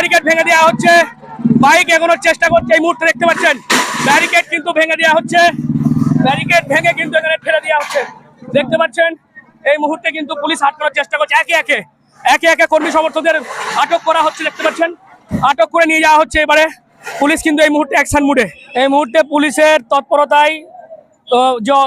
Barricade ভেঙে দেওয়া হচ্ছে। বাইক এগোনোর চেষ্টা করছে, এই মুহূর্তে দেখতে পাচ্ছেন। ব্যারিকেড কিন্তু ভেঙে দেওয়া হচ্ছে। ব্যারিকেড ভেঙে কিন্তু এখানে ফেলে দেওয়া হচ্ছে। দেখতে পাচ্ছেন, এই মুহূর্তে কিন্তু পুলিশ আটকানোর চেষ্টা করছে। একে একে একে একে কর্মী সমর্থকদের আটক করা হচ্ছে, দেখতে পাচ্ছেন। আটক করে নিয়ে যাওয়া হচ্ছে এবারে। পুলিশ কিন্তু এই মুহূর্তে অ্যাকশন মুডে। এই মুহূর্তে পুলিশের তৎপরতায়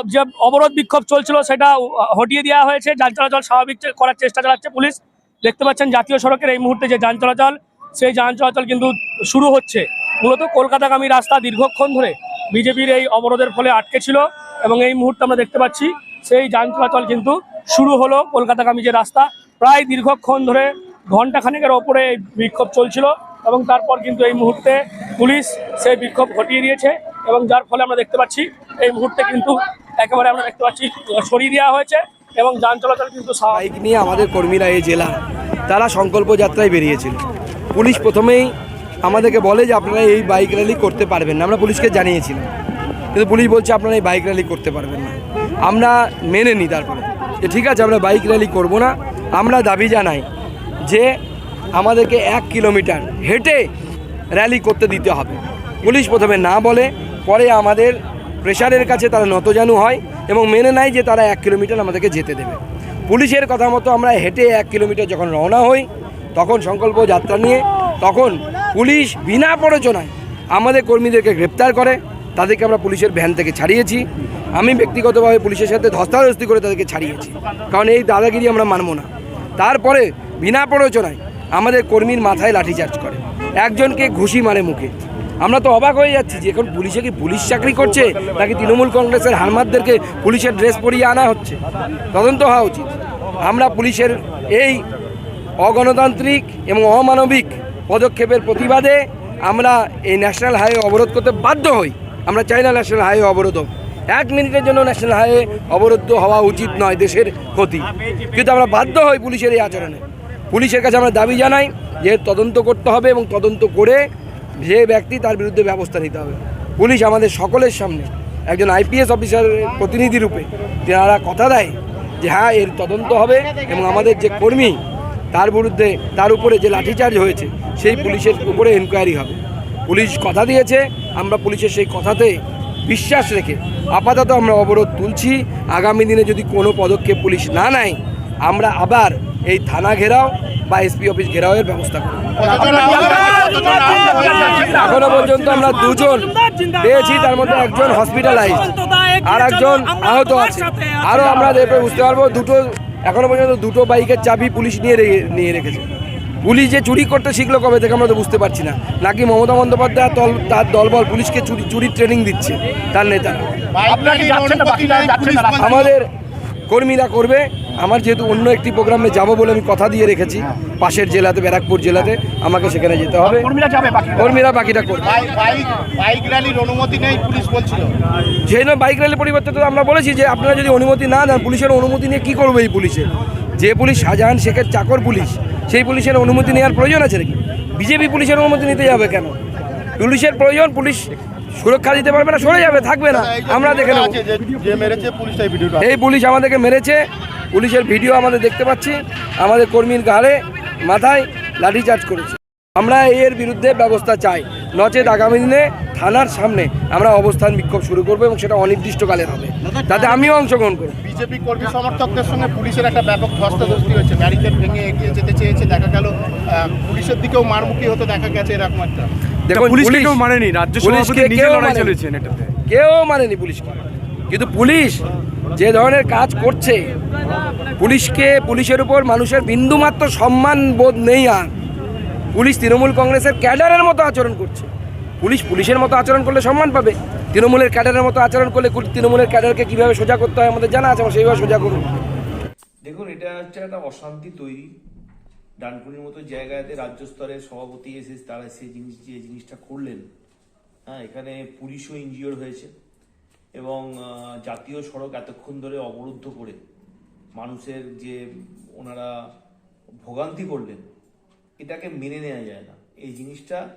যে- অবরোধ বিক্ষোভ চলছিল, সেটা হটিয়ে দেওয়া হয়েছে। যান চলাচল স্বাভাবিক করার চেষ্টা চালাচ্ছে পুলিশ। দেখতে পাচ্ছেন, জাতীয় সড়কের এই মুহূর্তে যে যান চলাচল সেই যান চলাচল কিন্তু শুরু হচ্ছে। মূলত কলকাতাগামী রাস্তা দীর্ঘক্ষণ ধরে বিজেপির এই অবরোধের ফলে আটকে ছিল এবং এই মুহূর্তে আমরা দেখতে পাচ্ছি সেই যান চলাচল কিন্তু শুরু হলো। কলকাতাগামী যে রাস্তা, প্রায় দীর্ঘক্ষণ ধরে ঘণ্টা খানেকের ওপরে এই বিক্ষোভ চলছিল এবং তারপর কিন্তু এই মুহূর্তে পুলিশ সেই বিক্ষোভ ঘটিয়ে দিয়েছে এবং যার ফলে আমরা দেখতে পাচ্ছি এই মুহূর্তে কিন্তু একেবারে আমরা দেখতে পাচ্ছি সরিয়ে দেওয়া হয়েছে এবং যান চলাচল কিন্তু স্বাভাবিক। নিয়ে আমাদের কর্মীরা এই জেলা, তারা সংকল্প যাত্রায় বেরিয়েছিল। পুলিশ প্রথমেই আমাদেরকে বলে যে আপনারা এই বাইক র্যালি করতে পারবেন না। আমরা পুলিশকে জানিয়েছিলাম। কিন্তু পুলিশ বলছে আপনারা এই বাইক র্যালি করতে পারবেন না। আমরা মেনে নিই তারপরে। যে ঠিক আছে, আমরা বাইক র্যালি করব না। আমরা দাবি জানাই যে আমাদেরকে এক কিলোমিটার হেঁটে র্যালি করতে দিতে হবে। পুলিশ প্রথমে না বলে, পরে আমাদের প্রেশারের কাছে তারা নতজানু হয় এবং মেনে নেয় যে তারা এক কিলোমিটার আমাদেরকে যেতে দেবে। পুলিশের কথা মতো আমরা হেঁটে এক কিলোমিটার যখন রওনা হই তখন সংকল্প যাত্রা নিয়ে তখন পুলিশ বিনা প্ররোচনায় আমাদের কর্মীদেরকে গ্রেপ্তার করে। তাদেরকে আমরা পুলিশের ভ্যান থেকে ছাড়িয়েছি। আমি ব্যক্তিগতভাবে পুলিশের সাথে ধস্তাধস্তি করে তাদেরকে ছাড়িয়েছি। কারণ এই দাদাগিরি আমরা মানব না। তারপরে বিনা প্ররোচনায় আমাদের কর্মীর মাথায় লাঠিচার্জ করে। একজনকে ঘুষি মারে মুখে। আমরা তো অবাক হয়ে যাচ্ছি যে এখন পুলিশে কি পুলিশ চাকরি করছে, নাকি তৃণমূল কংগ্রেসের হারমাতদেরকে পুলিশের ড্রেস পরিয়ে আনা হচ্ছে? তদন্ত হওয়া উচিত। আমরা পুলিশের এই অগণতান্ত্রিক এবং অমানবিক পদক্ষেপের প্রতিবাদে আমরা এই ন্যাশনাল হাইওয়ে অবরোধ করতে বাধ্য হই। আমরা চাই না ন্যাশনাল হাইওয়ে অবরোধ হোক। এক মিনিটের জন্য ন্যাশনাল হাইওয়ে অবরুদ্ধ হওয়া উচিত নয় দেশের ক্ষতি। কিন্তু আমরা বাধ্য হই পুলিশের এই আচরণে। পুলিশের কাছে আমরা দাবি জানাই যে তদন্ত করতে হবে এবং তদন্ত করে যে ব্যক্তি তার বিরুদ্ধে ব্যবস্থা নিতে হবে। পুলিশ আমাদের সকলের সামনে একজন আইপিএস অফিসারের প্রতিনিধি রূপে যারা কথা দেয় যে হ্যাঁ এর তদন্ত হবে এবং আমাদের যে কর্মী তার বিরুদ্ধে, তার উপরে যে লাঠিচার্জ হয়েছে, সেই পুলিশের উপরে এনকোয়ারি হবে। পুলিশ কথা দিয়েছে, আমরা পুলিশের সেই কথাতে বিশ্বাস রেখে আপাতত আমরা অবরোধ তুলছি। আগামী দিনে যদি কোনো পদক্ষেপ পুলিশ না নেয়, আমরা আবার এই থানা ঘেরাও বা এসপি অফিস ঘেরাওয়ের ব্যবস্থা এখনও পর্যন্ত আমরা দুজন পেয়েছি, তার মধ্যে একজন হসপিটালাইজ আর একজন আহত আছে। আরও আমরা বুঝতে পারব, দুটো এখনও পর্যন্ত দুটো বাইকের চাবি পুলিশ নিয়ে নিয়ে রেখেছে। পুলিশ যে চুরি করতে শিখলো কবে থেকে আমরা তো বুঝতে পারছি না। নাকি মমতা বন্দ্যোপাধ্যায় তল দল তার দলবল পুলিশকে চুরি চুরির ট্রেনিং দিচ্ছে তার নেতা আমাদের কর্মীরা করবে। আমার যেহেতু অন্য একটি প্রোগ্রামে যাব বলে আমি কথা দিয়ে রেখেছি পাশের জেলাতে ব্যারাকপুর জেলাতে আমাকে সেখানে যেতে হবে। কর্মীরা বাকিটা? করবে। পুলিশ সেই জন্য বাইক র্যালি পরিবর্তে তো আমরা বলেছি যে আপনারা যদি অনুমতি না দেন পুলিশের অনুমতি নিয়ে কী করবে এই পুলিশের যে পুলিশ শাহজাহান শেখের চাকর পুলিশ সেই পুলিশের অনুমতি নেওয়ার প্রয়োজন আছে নাকি? বিজেপি পুলিশের অনুমতি নিতে যাবে কেন? পুলিশের প্রয়োজন পুলিশ সুরক্ষা দিতে পারবে না সরে যাবে থাকবে না। আমরা দেখে নেব। পুলিশ এই পুলিশ আমাদেরকে মেরেছে পুলিশের ভিডিও আমাদের দেখতে পাচ্ছি। আমাদের কর্মীর গাড়ে মাথায় লাঠিচার্জ করেছে। আমরা এর বিরুদ্ধে ব্যবস্থা চাই। নচেত আগামী দিনে থানার সামনে আমরা অবস্থান বিক্ষোভ শুরু করব এবং সেটা অনির্দিষ্টকালের হবে। তাতে আমিও অংশগ্রহণ করব। বিজেপি কর্মী সমর্থকদের সঙ্গে পুলিশের একটা ব্যাপক ধস্তাধস্তি হয়েছে। ব্যারিকেড ভেঙে এগিয়ে যেতে চেয়েছে দেখা গেল পুলিশের দিকেও মারমুখী হতে দেখা গেছে এরকম একটা। দেখুন পুলিশ কেউ মানেনি রাজ্য পুলিশকে কেউ পুলিশকে। কিন্তু পুলিশ যে ধরনের কাজ করছে, পুলিশকে, পুলিশের উপর মানুষের বিন্দুমাত্র সম্মান বোধ নেই আর। পুলিশ তৃণমূল কংগ্রেসের ক্যাডারের মতো আচরণ করছে। পুলিশ পুলিশের মতো আচরণ করলে সম্মান পাবে। তৃণমূলের ক্যাডারের মতো আচরণ করলে তৃণমূলের ক্যাডারকে কীভাবে সোজা করতে হয় আমাদের জানা আছে, আমরা সেইভাবে সোজা করুন দেখুন, এটা হচ্ছে একটা অশান্তি তৈরি। ডানকুনির মতো জায়গাতে রাজ্য স্তরের সভাপতি এসে তারা সেই জিনিস যে জিনিসটা করলেন হ্যাঁ এখানে পুলিশও ইনজিওর হয়েছে। এবং জাতীয় সড়ক এতক্ষণ ধরে অবরুদ্ধ করে মানুষের যে ওনারা ভোগান্তি করলেন এটাকে মেনে নেওয়া যায় না। এই জিনিসটা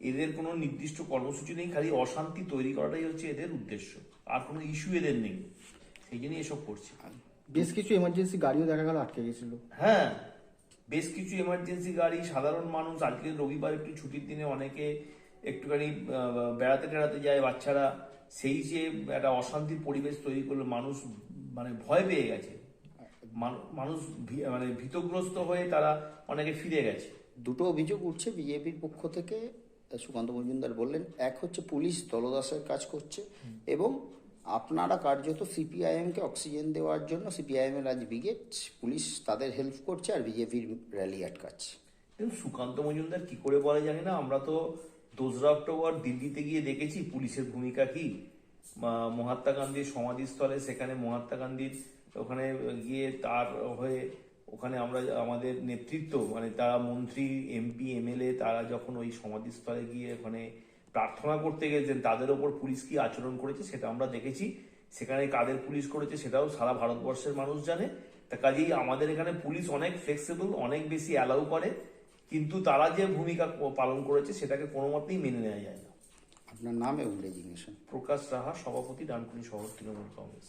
এদের কোনো নির্দিষ্ট কর্মসূচি নেই খালি অশান্তি তৈরি করাটাই হচ্ছে এদের উদ্দেশ্য। আর কোনো ইস্যু এদের নেই। সেই জন্যই এসব করছে। বেশ কিছু এমার্জেন্সি গাড়িও দেখা গেল আটকে গেছিল। হ্যাঁ বেশ কিছু এমার্জেন্সি গাড়ি সাধারণ মানুষ আজকে রবিবার একটু ছুটির দিনে অনেকে একটুখানি বেড়াতে টেড়াতে যায় বাচ্চারা সেই যে একটা অশান্তির পরিবেশ তৈরি করল মানুষ মানে ভয় পেয়ে গেছে। মানুষ মানে ভীতগ্রস্ত হয়ে তারা অনেকে ফিরে গেছে। দুটো অভিযোগ উঠছে বিজেপির পক্ষ থেকে সুকান্ত মজুমদার বললেন এক হচ্ছে পুলিশ দলদাসের কাজ করছে এবং আপনারা কার্যত সিপিআইএমকে অক্সিজেন দেওয়ার জন্য সিপিআইএম এর আজ ব্রিগেড পুলিশ তাদের হেল্প করছে আর বিজেপির র্যালি আটকাচ্ছে। সুকান্ত মজুমদার কি করে বলে জানি না আমরা তো দোসরা অক্টোবর দিল্লিতে গিয়ে দেখেছি। পুলিশের ভূমিকা কি? মহাত্মা গান্ধীর সমাধিস্থলে সেখানে মহাত্মা গান্ধীর ওখানে গিয়ে তার হয়ে ওখানে আমরা আমাদের নেতৃত্ব মানে তারা মন্ত্রী, এমপি, এমএলএ, তারা যখন ওই সমাধিস্থলে গিয়ে ওখানে প্রার্থনা করতে গেছেন, তাদের ওপর পুলিশ কি আচরণ করেছে সেটা আমরা দেখেছি। সেখানে কাদের পুলিশ করেছে সেটাও সারা ভারতবর্ষের মানুষ জানে। তা কাজেই আমাদের এখানে পুলিশ অনেক ফ্লেক্সিবল অনেক বেশি অ্যালাউ করে। কিন্তু তারা যে ভূমিকা পালন করেছে সেটাকে কোনো মতেই মেনে নেওয়া যায় না। আপনার নাম এবং রেজিগনেশন প্রকাশ রাহা সভাপতি ডানকুনি শহর তৃণমূল কংগ্রেস।